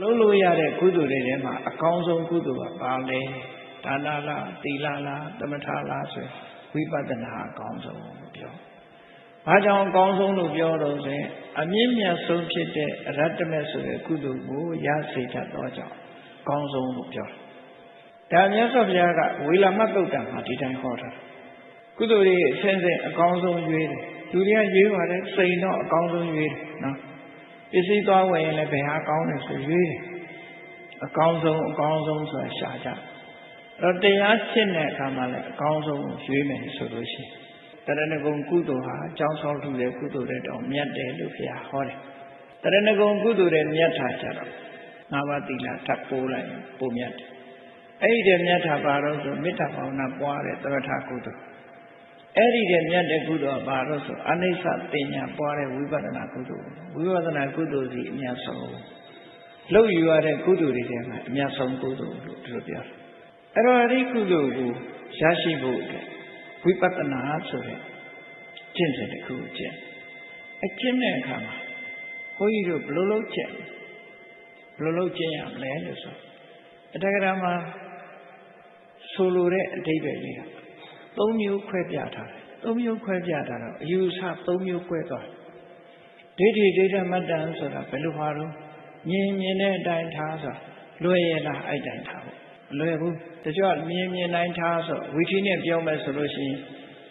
လုံးလို့ရတဲ့ကုသိုလ်တွေထဲမှာအကောင်းဆုံးကုသိုလ်ကဘာလဲဒါနလားသီလလားသမထလားဆိုဝိပဿနာအကောင်းဆုံးလို့ပြော။ဘာကြောင့်အကောင်းဆုံးလို့ပြောတော့ဆိုရင်အမြင့်မြတ်ဆုံးဖြစ်တဲ့အရတ္တမေဆိုတဲ့ကုသိုလ်ကိုရစေတတ်သောကြောင့်အကောင်းဆုံးလို့ပြောတယ်။ဒါမြတ်စွာဘုရားကဝေလာမတုတ်တံမှာဒီတိုင်းဟောတာ။ကုသိုလ်တွေအစဉ်စဉ်အကောင်းဆုံးရွေးတယ်။လူတွေကရွေးပါတယ်စိန်တော့အကောင်းဆုံးရွေးတယ်နော်။ ပစ္စည်းသွားဝယ်ရင်လည်းဘယ်ဟာကောင်းလဲဆိုရွေးတယ်အကောင်းဆုံးအကောင်းဆုံးဆိုတာရှာကြအဲ့တော့တရားရှင်းတဲ့အခါမှာလည်းအကောင်းဆုံးရွေးမယ်ဆိုလို့ရှိရင်တရဏဂုံကုသိုလ်ဟာအကြောင်းဆောက်ထူတဲ့ကုသိုလ်တဲ့တောင်မြတ်တယ်လို့ဘုရားဟောတယ်တရဏဂုံကုသိုလ်တဲ့မြတ်တာကြတော့ငါးပါးသီလထပ်ပိုးလိုက်ပိုမြတ်တယ်အဲ့ဒီတဲ့မြတ်တာပါတော့ဆိုမေတ္တာဘာဝနာပွားတဲ့သရထကုသိုလ် အဲ့ဒီတဲ့မြတ်တဲ့ကုသိုလ်ကဘာလို့ဆိုအနိစ္စတင်ညာပွားတဲ့ဝိပဿနာကုသိုလ်ဝိပဿနာကုသိုလ်စီအများဆုံးလှုပ်ယူရတဲ့ကုသိုလ်တွေထဲမှာအများဆုံးကုသိုလ်လို့ဒီလိုပြောတယ်အဲ့တော့အဲ့ဒီကုသိုလ်ကိုရရှိဖို့အတွက်ဝိပဿနာဆိုတဲ့ကျင့်စဉ်တစ်ခုကျင့်အကျင့်တဲ့အခါမှာဘုန်းကြီးတို့ဘယ်လိုလုပ်ကျင့်ဘယ်လိုလုပ်ကျင့်ရမလဲလို့ဆိုအတက္ကရာမှာဆိုလိုတဲ့အဓိပ္ပာယ်လေးက သုံးမျိုးခွဲပြထားတယ်သုံးမျိုးခွဲပြထားတော့အယူဆသုံးမျိုးခွဲသွားတယ်ဒိဋ္ဌိဒိဋ္ဌမတ္တံဆိုတာဘယ်လိုဟာတော့မြင်မြင်တဲ့အတိုင်းထားဆိုလွယ်ရလားအဲ့တိုင်းထားဖို့မလွယ်ဘူးတချို့မြင်မြင်တိုင်းထားဆိုဝီထီနဲ့ပြောမယ်ဆိုလို့ရှိရင်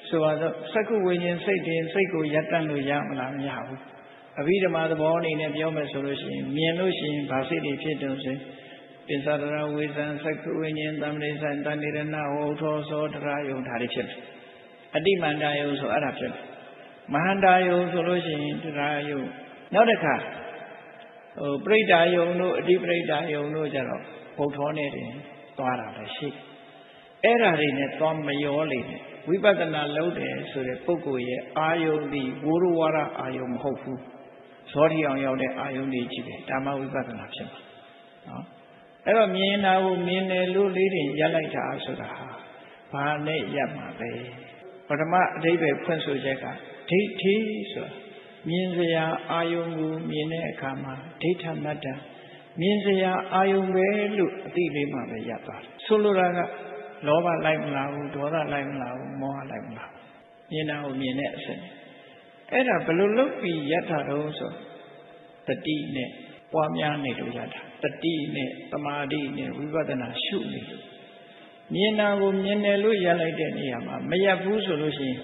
ဆိုပါတော့စက္ကုဝိညာဉ်စိတ်တင်စိတ်ကိုရပ်တန့်လို့ရမလားမရဘူးအဘိဓမ္မာသဘောအနေနဲ့ပြောမယ်ဆိုလို့ရှိရင်မြင်လို့ရှိရင်ဘာစိတ်တွေဖြစ်တုံဆိုပိစ္ဆဒရဝေဇံစက္ကုဝိညာဉ်တမ္ပိသံတဏိရဏဟောထောသောတရာယုံဒါတွေဖြစ်တယ်အတိမန္တယုံဆိုအဲ့ဒါဖြစ်တယ်မဟာန္တာယုံဆိုလို့ရှိရင်တရာယုံနောက်တစ်ခါဟိုပြိဋ္ဌာယုံတို့အတိပြိဋ္ဌာယုံတို့ကြတော့ဘုံထောနဲ့တင်သွားတာလည်းရှိအဲ့ဓာတွေနဲ့သွားမရောလေနဲ့ဝိပဿနာလုပ်တယ်ဆိုတဲ့ပုဂ္ဂိုလ်ရဲ့အာယုန်ဒီဝိရဝါဒအာယုန်မဟုတ်ဘူးဇောတိအောင်ရောက်တဲ့အာယုန်တွေကြီးတယ်ဒါမှဝိပဿနာဖြစ်မှာနော် အဲ့တော့မြင်တာကိုမြင်တယ်လို့လေးတင်ရက်လိုက်တာဆိုတာဟာဘာနဲ့ရက်မှာပဲပထမအဓိပ္ပာယ်ဖွင့်ဆိုချက်ကဒိဋ္ဌိဆိုတာမြင်စရာအာယုံကိုမြင်တဲ့အခါမှာဒိဋ္ဌမတ္တမြင်စရာအာယုံပဲလို့အတိလေးမှပဲရသွားတယ်ဆိုလိုတာကလောဘလိုက်မလားဘူးဒေါသလိုက်မလားဘူးမောဟလိုက်မလားမြင်တာကိုမြင်တဲ့အစစ်အဲ့ဒါဘယ်လိုလုပ်ပြီးရတာတော့ဆိုတတိနဲ့ ပွားများနေလို့ရတာတတိနဲ့တမာတိနဲ့ဝိပဿနာရှုနေလို့မြင်တာကိုမြင်တယ်လို့ရလိုက်တဲ့နေရာမှာမရဘူးဆိုလို့ရှိရင်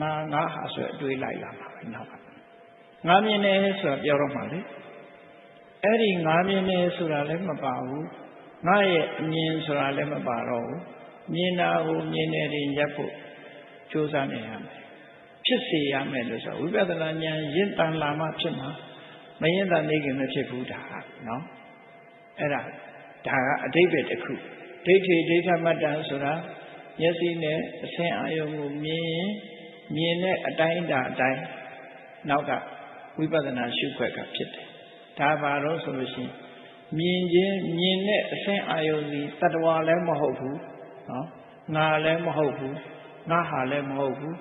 ငါငါဟာဆိုအတွေးလိုက်လာမှာပဲနောက်ကငါမြင်တယ်ဆိုတာပြောတော့မှလေအဲ့ဒီငါမြင်တယ်ဆိုတာလည်းမပါဘူးငါရဲ့အမြင်ဆိုတာလည်းမပါတော့ဘူးမြင်တာကိုမြင်တယ်ရင်ရပ်ဖို့ကြိုးစားနေရမယ်ဖြစ်စေရမယ်လို့ဆိုဝိပဿနာဉာဏ်ရင့်တန်လာမှဖြစ်မှာ မရင့်တန်နေခင်မဖြစ်ဘူးဒါနော်အဲ့ဒါဒါကအတိတ်ပဲတစ်ခုဒိဋ္ဌိဒိဋ္ဌမတ္တဆိုတာမျက်စိနဲ့အဆင်းအာယုံကိုမြင်ရင်မြင်တဲ့အတိုင်းအတာအတိုင်းနောက်ကဝိပဿနာရှုခွက်ကဖြစ်တယ်ဒါပါတော့ဆိုလို့ရှိရင်မြင်ခြင်းမြင်တဲ့အဆင်းအာယုံစီတတ္တဝါလည်းမဟုတ်ဘူးနော်ငါလည်းမဟုတ်ဘူးငါဟာလည်းမဟုတ်ဘူး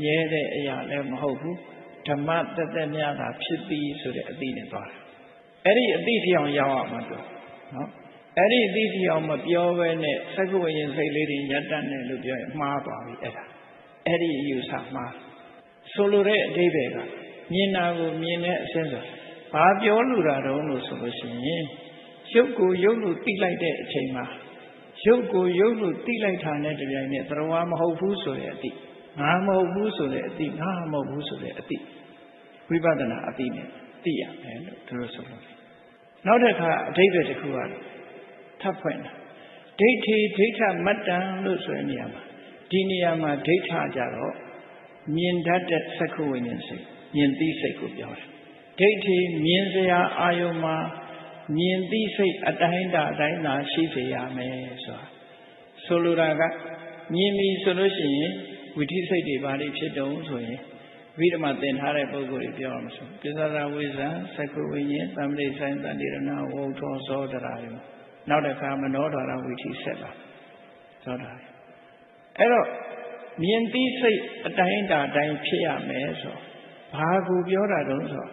မြဲတဲ့အရာလည်းမဟုတ်ဘူး ဓမ္မတသက်များတာဖြစ်ပြီးဆိုတဲ့အသိနဲ့သွားတယ်အဲ့ဒီအသိတရားရောက်အောင်မပြောနော်အဲ့ဒီအသိတရားမပြောဘဲနဲ့သက္ကဝိညာဉ်စိတ်လေးတွေညတ်တတ်တယ်လို့ပြောရင်မှားသွားပြီအဲ့ဒါအဲ့ဒီအယူဆမှားဆိုလိုတဲ့အဓိပ္ပာယ်ကမြင်တာကိုမြင်တဲ့အစဉ်ဆိုဘာပြောလို့တာတုံးလို့ဆိုလို့ရှိရင်ရုပ်ကိုရုပ်လို့သိလိုက်တဲ့အချိန်မှာရုပ်ကိုရုပ်လို့သိလိုက်တာနဲ့တပြိုင်နက်သရဝါမဟုတ်ဘူးဆိုတဲ့အတိငါမဟုတ်ဘူးဆိုတဲ့အတိငါမဟုတ်ဘူးဆိုတဲ့အတိ ဝိပဿနာအတိနဲ့သိရမယ်လို့သူတို့ဆိုလို့နောက်တစ်ခါအဓိပ္ပာယ်တစ်ခုကတော့ထပ်ဖွင့်တာဒိဋ္ဌိဒိဋ္ဌမတ္တံလို့ဆိုတဲ့နေရာမှာဒီနေရာမှာဒိဋ္ဌကြတော့မြင်တတ်တဲ့သက္ခဝိညာဉ်စိတ်မြင်သိစိတ်ကိုပြောတယ်ဒိဋ္ဌိမြင်စရာအာယုံမှာမြင်သိစိတ်အတိုင်းတာအတိုင်းသာရှိစေရမယ်ဆိုတာဆိုလိုတာကမြင်ပြီဆိုလို့ရှိရင်ဝိသိစိတ်တွေဘာတွေဖြစ်တုံးဆိုရင် ဝိဓမ္မသင်ထားတဲ့ပုဂ္ဂိုလ်တွေပြောရမှာဆိုပိဿရာဝိဇ္ဇာသက္ကဝိညာဉ်သံဃိဆိုင်တဏိရဏဝုထောသောတရာယနောက်တစ်ခါမနောဓာရဝိသိဆက်လာသောတာအဲ့တော့မြင်သိစိတ်အတိုင်းတာအတိုင်းဖြစ်ရမယ်ဆိုဘာကိုပြောတာတုံးဆို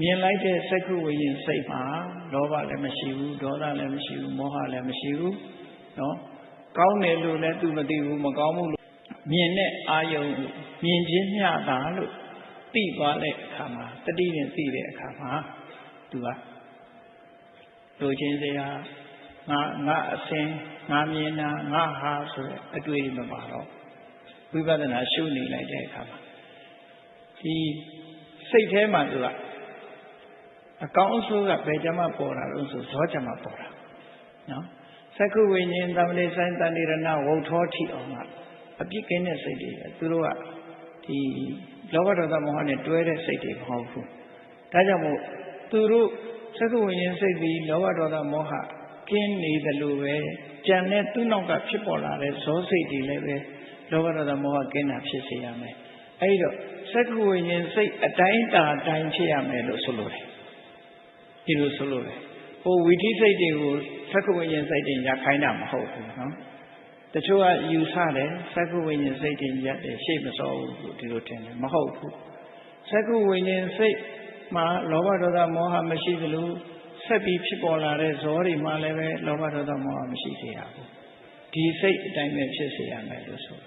မြင်လိုက်တဲ့စက္ခုဝိညာဉ်စိတ်မှာလောဘလည်းမရှိဘူးဒေါသလည်းမရှိဘူးမောဟလည်းမရှိဘူးနော်ကောင်းတယ်လို့လည်းသူမသိဘူးမကောင်းဘူးလို့ မြင်တဲ့အာယုံမြင်ခြင်းမျှတာလို့သိသွားတဲ့အခါမှာတတိနဲ့သိတဲ့အခါမှာသူကလိုချင်စရာငါငါအစင်ငါမြင်တာငါဟာဆိုတဲ့အတွေ့အကြုံမပါတော့ဝိပဿနာရှုနေလိုက်တဲ့အခါမှာဒီစိတ်ထဲမှာသူကအကောင်းအဆိုးကဘယ်ကြမှာပေါ်တာလို့ဆိုဇောကြမှာပေါ်တာနော်သက္ကုဝိညာဉ်သမဏေဆိုင်တဏိရဏဝုထောထိအောင်က အပြစ်ကင်းတဲ့စိတ်တွေသူတို့ကဒီလောဘဒေါသမောဟနဲ့တွဲတဲ့စိတ်တွေမဟုတ်ဘူးဒါကြောင့်မို့သူတို့သက္ကုဝိညာဉ်စိတ်ပြီးလောဘဒေါသမောဟကင်းနေတယ်လို့ပဲကြံတဲ့သူ့နောက်ကဖြစ်ပေါ်လာတဲ့ဇောစိတ်တွေလည်းပဲလောဘဒေါသမောဟကင်းတာဖြစ်စေရမယ်အဲဒီတော့သက္ကုဝိညာဉ်စိတ်အတိုင်းတာအတိုင်းဖြစ်ရမယ်လို့ဆိုလိုတယ်ဒီလိုဆိုလိုတယ်ဟိုဝီထိစိတ်တွေကိုသက္ကဝိညာဉ်စိတ်တွေရခိုင်းတာမဟုတ်ဘူးနော် တချို့ကယူဆတယ်သက္ကဝိညာဉ်စိတ်တွေရက်တယ်ရှေ့မစောဘူးလို့ဒီလိုထင်တယ်မဟုတ်ဘူးသက္ကဝိညာဉ်စိတ်မှာလောဘဒေါသမောဟမရှိသလိုဆက်ပြီးဖြစ်ပေါ်လာတဲ့ဇောတွေမှာလည်းပဲလောဘဒေါသမောဟမရှိစေရဘူးဒီစိတ်အတိုင်းပဲဖြစ်စေရမယ်လို့ဆို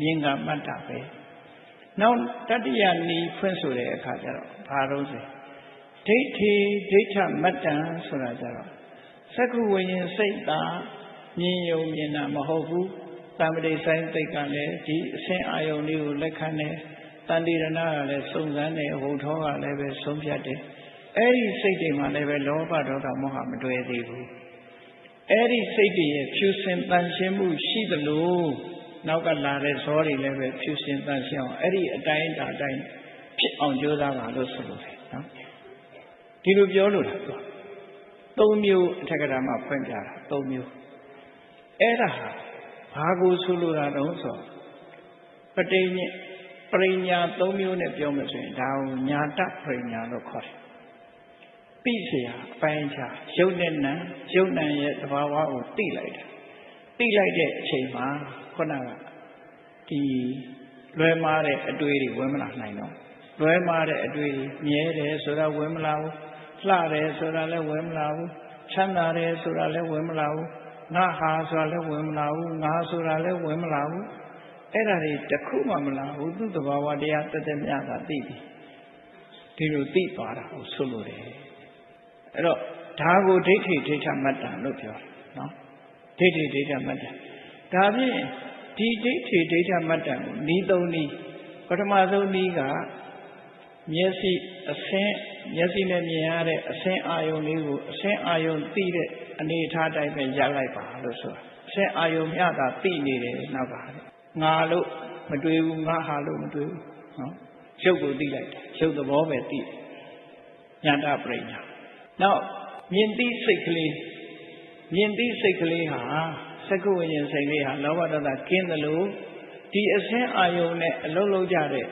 မြင်ကမှတ်တာပဲနောက်တတိယနီးဖွင့်ဆိုတဲ့အခါကျတော့ဘာလို့ဆိုဒိဋ္ဌိဒိဋ္ဌမတ္တံဆိုတာကြတော့သက္ကုဝိညာဉ်စိတ်သာ မြင်ယုံမြင်တာမဟုတ်ဘူးတမ္ပတိဆိုင်သိက်ကလည်းဒီအဆင့်အာယုံလေးကိုလက်ခံတယ်တန်တိရဏကလည်းစုံစမ်းတယ်ဟိုထောကလည်းပဲဆုံးဖြတ်တယ်အဲ့ဒီစိတ်တွေမှာလည်းပဲလောဘဒေါသမောဟမတွေ့သေးဘူးအဲ့ဒီစိတ်တွေရဲ့ဖြူစင်တန်ရှင်းမှုရှိသလိုနောက်ကလာတဲ့ဇောတွေလည်းပဲဖြူစင်တန်ရှင်းအောင်အဲ့ဒီအတိုင်းအတိုင်းဖြစ်အောင်ကြိုးစားပါလို့ဆိုလို့တယ်နော်ဒီလိုပြောလို့လားသူသုံးမျိုးအထက်ကရာမှာဖွင့်ပြတာသုံးမျိုး အဲ့ဒါဟာဘာကိုဆိုလိုတာတုံးဆိုပဋိညေပရိညာ၃မျိုးနဲ့ပြောမယ်ဆိုရင်ဒါကိုညာတပရိညာလို့ခေါ်တယ်။သိစရာအပိုင်းခြားရုပ်နဲ့နာရုပ်နာရဲ့သဘာဝကိုသိလိုက်တာ။သိလိုက်တဲ့အချိန်မှာခုနကဒီလွယ်မားတဲ့အတွေ့တွေဝင်မလာနိုင်တော့လွယ်မားတဲ့အတွေ့တွေမြဲတယ်ဆိုတာဝင်မလာဘူး။လှတယ်ဆိုတာလည်းဝင်မလာဘူး။ချမ်းသာတယ်ဆိုတာလည်းဝင်မလာဘူး။ ငါဟာဆိုတာလည်းဝင်မလာဘူးငါဆိုတာလည်းဝင်မလာဘူးအဲ့ဒါတွေတခုမှမလာဘူးသူ့တဘာဝတရားတက်တက်မြတ်တာသိပြီဒီလိုသိသွားတာကိုဆိုလိုတယ်အဲ့တော့ဒါကိုဒိဋ္ဌိဒိဋ္ဌမတ္တလို့ပြောတယ်နော်ဒိဋ္ဌိဒိဋ္ဌမတ္တဒါဖြင့်ဒီဒိဋ္ဌိဒိဋ္ဌမတ္တကိုဤသုံးနည်းပထမဆုံးနည်းကမျက်စိအဆင်း မျက်စိနဲ့မြင်ရတဲ့အဆင်းအာယုံလေးကိုအဆင်းအာယုံသိတဲ့အနေအထားတိုင်းပဲရလိုက်ပါလို့ဆိုတာအဆင်းအာယုံမျှတာသိနေတယ်နောက်ကငါလို့မတွေ့ဘူးငါဟာလို့မတွေ့ဘူးနော်ရုပ်ကိုသိလိုက်တယ်ရုပ်သဘောပဲသိတယ်ညာတပရိညာနောက်မြင်သိစိတ်ကလေးမြင်သိစိတ်ကလေးဟာသက္ကဝိညာဉ်စိတ်လေးဟာလောဘဒေါသကင်းတယ်လို့ဒီအဆင်းအာယုံနဲ့အလုံးလုံးကြတဲ့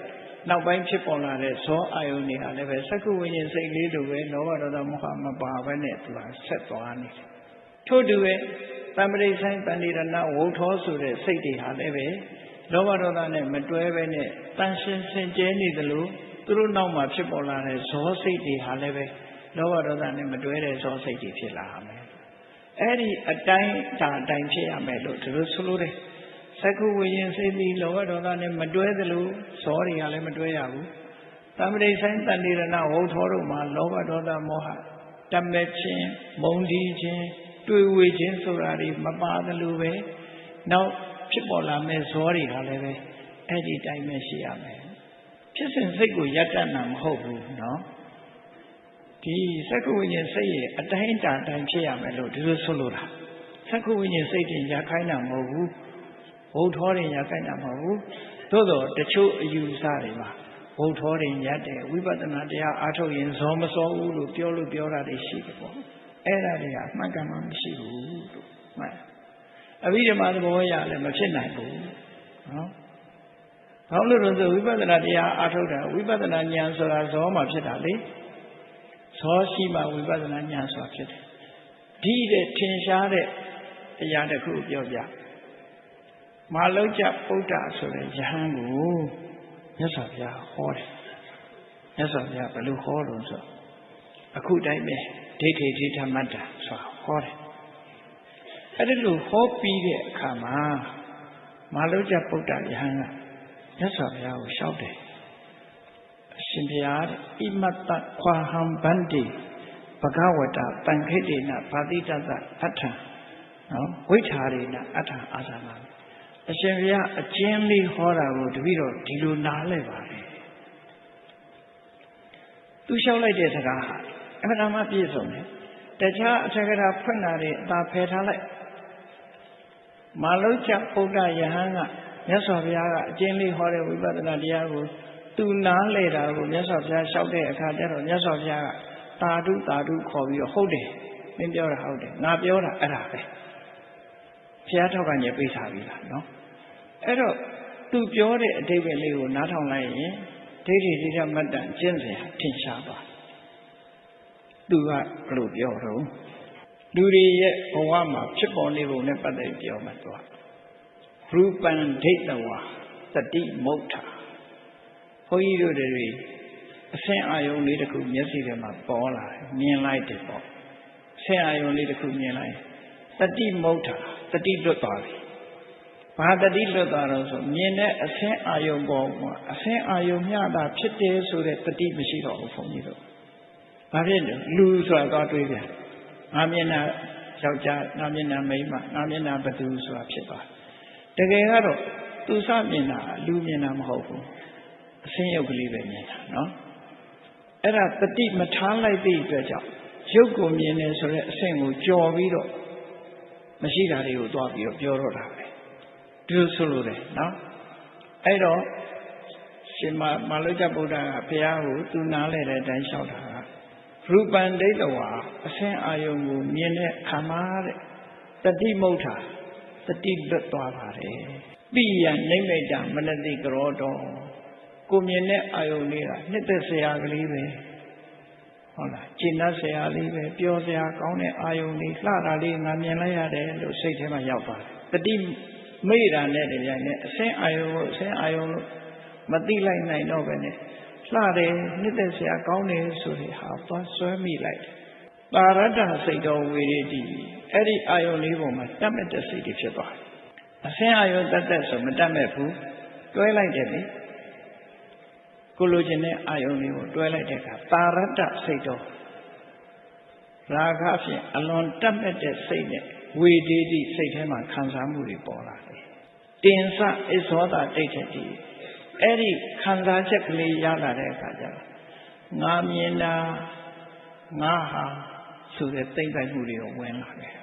နောက်ပိုင်းဖြစ်ပေါ်လာတဲ့ဇောအာယုန်တွေဟာလည်းပဲသက္ကုဝိညာဉ်စိတ်လေးလိုပဲလောဘဒေါသမောဟမပါဘဲနဲ့သူကဆက်သွားနေတယ်ထို့တူပဲတမ္ပရိဆိုင်တဏိရဏဝုထောဆိုတဲ့စိတ်တွေဟာလည်းပဲလောဘဒေါသနဲ့မတွဲဘဲနဲ့တန်ရှင်းစင်ကြဲနေသလိုသူတို့နောက်မှာဖြစ်ပေါ်လာတဲ့ဇောစိတ်တွေဟာလည်းပဲလောဘဒေါသနဲ့မတွဲတဲ့ဇောစိတ်တွေဖြစ်လာမယ်အဲ့ဒီအတိုင်းဒါအတိုင်းဖြစ်ရမယ်လို့သူတို့ဆိုလိုတယ် သက္ကုဝိညာဉ်စိတ်ပြီးလောဘဒေါသနဲ့မတွဲသလိုဇောတွေကလည်းမတွဲရဘူး။သမ္ပတိဆိုင်တဏိရဏဝုထောတို့မှာလောဘဒေါသမောဟတမက်ခြင်းမုံဒီခြင်းတွေ့ဝေခြင်းဆိုတာတွေမပါသလိုပဲနောက်ဖြစ်ပေါ်လာမဲ့ဇောတွေကလည်းပဲအဲ့ဒီတိုင်းပဲရှိရမယ်။ဖြစ်စဉ်စိတ်ကိုယက်တတ်တာမဟုတ်ဘူးနော်။ဒီသက္ကုဝိညာဉ်စိတ်ရဲ့အတိုင်းအတာတိုင်းဖြစ်ရမယ်လို့ဒီလိုဆိုလိုတာ။သက္ကုဝိညာဉ်စိတ်တင်ရခိုင်းတာမဟုတ်ဘူး။ ဘုံထောတွေရကြိုက်တာမဟုတ်ဘူးသို့တော့တချို့အယူဆတွေမှာဘုံထောတွေညတ်တယ်ဝိပဿနာတရားအားထုတ်ရင်ဇောမစောဘူးလို့ပြောလို့ပြောတာတွေရှိတယ်ပေါ့အဲ့ဒါတွေကအမှန်ကန်မှမရှိဘူးလို့မှတ်အဘိဓမ္မာသဘောရလည်းမဖြစ်နိုင်ဘူးနော်ဘာလို့လဲဆိုဝိပဿနာတရားအားထုတ်တာဝိပဿနာဉာဏ်ဆိုတာဇောမှဖြစ်တာလေဇောရှိမှဝိပဿနာဉာဏ်ဆိုတာဖြစ်တယ်ဒီတဲ့ထင်ရှားတဲ့အရာတစ်ခုပြောပြ မာလုကြဗုဒ္ဓဆိုတဲ့ယဟန်ကိုမြတ်စွာဘုရားဟောတယ်မြတ်စွာဘုရားဘယ်လိုဟောလို့ဆိုအခုတိုင်းပဲဒိဋ္ဌိဒိဋ္ဌမတ္တဆိုတာဟောတယ်အဲ့ဒီလိုဟောပြီးတဲ့အခါမှာမာလုကျပုဒ္ဒယဟန်ကမြတ်စွာဘုရားကိုလျှောက်တယ်အရှင်ဘုရားဣမတ္တခွာဟံဗန္တိဘဂဝတတန်ခိတေနဗာတိတတအထံနော်ဝိထာရေနအထံအာသနာ အရှင်ဘုရားအကျဉ်းလေးဟောတာကိုတပည့်တော်ဒီလိုနားလဲပါတယ်သူလျှောက်လိုက်တဲ့စကားဟာအမှန်တမ်းပြည့်စုံတယ်တခြားအထက်ကရာဖွင့်တာတွေအသာဖယ်ထားလိုက်မာလုချပုဒ္ဒယဟန်ကမြတ်စွာဘုရားကအကျဉ်းလေးဟောတဲ့ဝိပဿနာတရားကိုသူနားလေတာကိုမြတ်စွာဘုရားလျှောက်တဲ့အခါကျတော့မြတ်စွာဘုရားကတာဓုတာဓုခေါ်ပြီးတော့ဟုတ်တယ်မင်းပြောတာဟုတ်တယ်ငါပြောတာအဲ့ဒါပဲ ဘုရားထောက်ကညပိတ်ထားပြီလားနော်အဲ့တော့သူပြောတဲ့အတိတ်ပဲလေးကိုနားထောင်လိုက်ရင်ဒိဋ္ဌိဒိဋ္ဌမတ္တကျင့်စရာထင်ရှားပါသူကဘယ်လိုပြောတော့လူတွေရဲ့ဘဝမှာဖြစ်ပေါ်နေပုံနဲ့ပတ်သက်ပြောမှတော့ရူပံဒိဋ္ဌဝါတတိမုဋ္ဌာဘုန်းကြီးတို့တွေအဆင်းအာယုံလေးတစ်ခုမျက်စိထဲမှာပေါ်လာတယ်မြင်လိုက်တယ်ပေါ့အဆင်းအာယုံလေးတစ်ခုမြင်လိုက်တတိမုဋ္ဌာ တတိလွတ်သွားပြီဘာတတိလွတ်သွားတော့ဆိုမြင်တဲ့အဆင်းအာယုံပေါ်မှာအဆင်းအာယုံမျှတာဖြစ်တယ်ဆိုတဲ့တတိမရှိတော့ဘူးဘုန်းကြီးတို့ဘာဖြစ်လဲလူဆိုတာတော့တွေးပြန်ငါမျက်နှာယောက်ျားငါမျက်နှာမိန်းမငါမျက်နှာဘသူဆိုတာဖြစ်သွားတကယ်ကတော့သူစမြင်တာလူမြင်တာမဟုတ်ဘူးအဆင်းရုပ်ကလေးပဲမြင်တာနော်အဲ့ဒါတတိမထားလိုက်သည့်အတွက်ကြောင့်ရုပ်ကိုမြင်တယ်ဆိုတဲ့အဆင့်ကိုကြော်ပြီးတော့ မရှိတာတွေကိုတွားပြီးတော့ပြောတော့တာပဲဒီလိုဆိုလို့တယ်နော်အဲ့တော့ရှင်မမလုကျဗုဒ္ဓကဘုရားကိုသူနားလဲတဲ့အတိုင်းလျှောက်တာကရူပံဒိဋ္ဌဝါအဆင်းအာယုံကိုမြင်တဲ့ခါမှာတဲ့တတိမုဋ္ဌာတတိလွတ်သွားပါတယ်ပိယနိမိတ်တမနတိကရောတော်ကိုမြင်တဲ့အာယုံလေးကနှစ်သက်စရာကလေးပဲ ဟုတ်လားကျင့်တတ်စရာလေးပဲပြောစရာကောင်းတဲ့အာယုံလေးလှတာလေးငါမြင်လိုက်ရတယ်လို့စိတ်ထဲမှာရောက်သွားတယ်တတိမိတာနဲ့တည်းရိုင်းနဲ့အစင်းအာယုံကိုအစင်းအာယုံလို့မသိလိုက်နိုင်တော့ပဲနဲ့လှတယ်နှစ်သက်စရာကောင်းတယ်ဆိုတဲ့ဟာသွားဆွဲမိလိုက်ပါရတ္တစိတ်တော်ဝေရတိအဲ့ဒီအာယုံလေးပေါ်မှာတတ်မဲ့တဲ့စိတ်တွေဖြစ်သွားတယ်အစင်းအာယုံတတ်တဲ့ဆိုမတတ်မဲ့ဘူးတွဲလိုက်တယ်လေ ကိုလိုချင်တဲ့အာယုံလေးကိုတွဲလိုက်တဲ့အခါပါရတ္တစိတ်တော်ရာဂဖြင့်အလွန်တတ်မဲ့တဲ့စိတ်နဲ့ဝေဒေတိစိတ်ထဲမှာခံစားမှုတွေပေါ်လာတယ်တင်စအစ္သောတာတိတ်ထတိအဲ့ဒီခံစားချက်ကလေးရလာတဲ့အခါကျတော့ငါမြင်တာငါဟာဆိုတဲ့သိမ့်ပိုက်မှုတွေကိုဝင်လာတယ်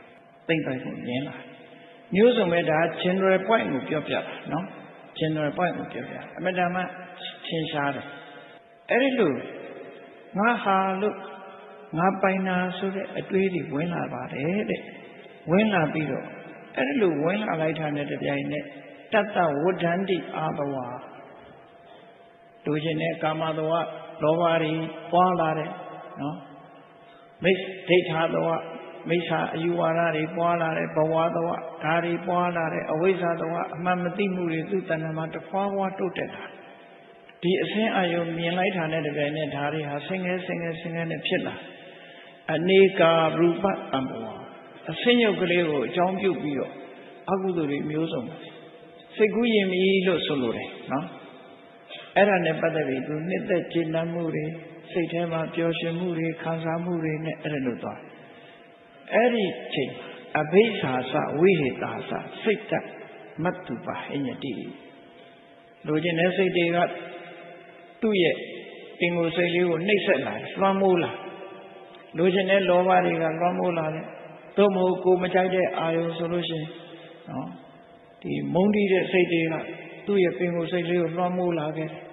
သိမ့်ပိုက်မှုမြင်လာမျိုးစုံပဲဒါ general point ကိုပြောပြတာနော် general point ကိုပြောပြအမတန်မှထင်ရှားတယ်အဲ့ဒီလိုငါဟာလို့ငါပိုင်တာဆိုတဲ့အတွေးတွေဝင်လာပါတယ်တဲ့ဝင်လာပြီးတော့အဲ့ဒီလိုဝင်လာလိုက်တာနဲ့တပြိုင်နက်တတ္တဝဋ္ဌန္တိအာဘဝလူချင်းတဲ့ကာမတဝလောဘတွေပွားလာတယ်နော်မိတ်ဒိဋ္ဌာတဝ မိစ္ဆာအယူဝါဒတွေပွားလာတယ်ဘဝတဝဒါတွေပွားလာတယ်အဝိဇ္ဇာတဝအမှန်မသိမှုတွေသူ့တဏ္ဍာမှာတဖွာဖွာတိုးတက်တာဒီအစင်းအယုံမြင်လိုက်တာနဲ့တပြိုင်နက်ဒါတွေဟာဆင်းရဲဆင်းရဲဆင်းရဲနဲ့ဖြစ်လာအနေကာရူပအံဘဝအစင်းရုပ်ကလေးကိုအကြောင်းပြုပြီးတော့အကုသိုလ်တွေမျိုးစုံစိတ်ကူးရင်မီလို့ဆိုလိုတယ်နော်အဲ့ဒါနဲ့ပတ်သက်ပြီးသူနှစ်သက်ကျေနပ်မှုတွေစိတ်ထဲမှာပျော်ရွှင်မှုတွေခံစားမှုတွေနဲ့အဲ့ဒါလို့သွား အဲ့ဒီချိန်အဘိဓါစဝိဟေတာစစိတ်တမတ္တုပါဟိညတိလူချင်းတဲ့စိတ်တွေကသူ့ရဲ့ပင်ကိုယ်စိတ်လေးကိုနှိပ်စက်လာလွှမ်းမိုးလာလူချင်းတဲ့လောဘတွေကလွှမ်းမိုးလာတယ်သို့မဟုတ်ကိုမကြိုက်တဲ့အာယုံဆိုလို့ရှိရင်နော်ဒီမုန်းတီးတဲ့စိတ်တွေကသူ့ရဲ့ပင်ကိုယ်စိတ်လေးကိုလွှမ်းမိုးလာခဲ့တယ်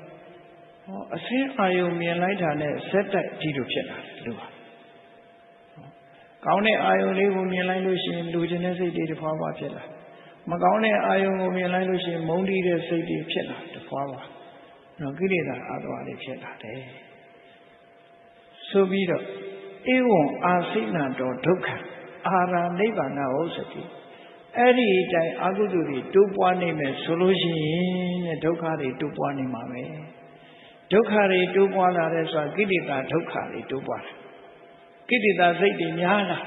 ဟောအစင်းအာယုံမြင်လိုက်တာနဲ့ဇက်တိုက်ဒီလိုဖြစ်လာတယ်လူဟာ ကောင်းတဲ့အာယုံလေးကိုမြင်လိုက်လို့ရှိရင်လူချင်းတဲ့စိတ်တွေတစ်ဖွာဖွာဖြစ်လာမကောင်းတဲ့အာယုံကိုမြင်လိုက်လို့ရှိရင်မုန်းတီးတဲ့စိတ်တွေဖြစ်လာတစ်ဖွာဖွာနော်ကိလေသာအာသဝတွေဖြစ်လာတယ်ဆိုပြီးတော့ဧဝံအာစိဏတော်ဒုက္ခအာရနိဗ္ဗာန်ဟုတ်စတိအဲ့ဒီအတိုင်းအကုသိုလ်တွေတိုးပွားနေမယ်ဆိုလို့ရှိရင်တဲ့ဒုက္ခတွေတိုးပွားနေမှာပဲဒုက္ခတွေတိုးပွားလာတဲ့ဆိုတာကိလေသာဒုက္ခတွေတိုးပွားတာ ကိတ္တိတာစိတ်တွေများလား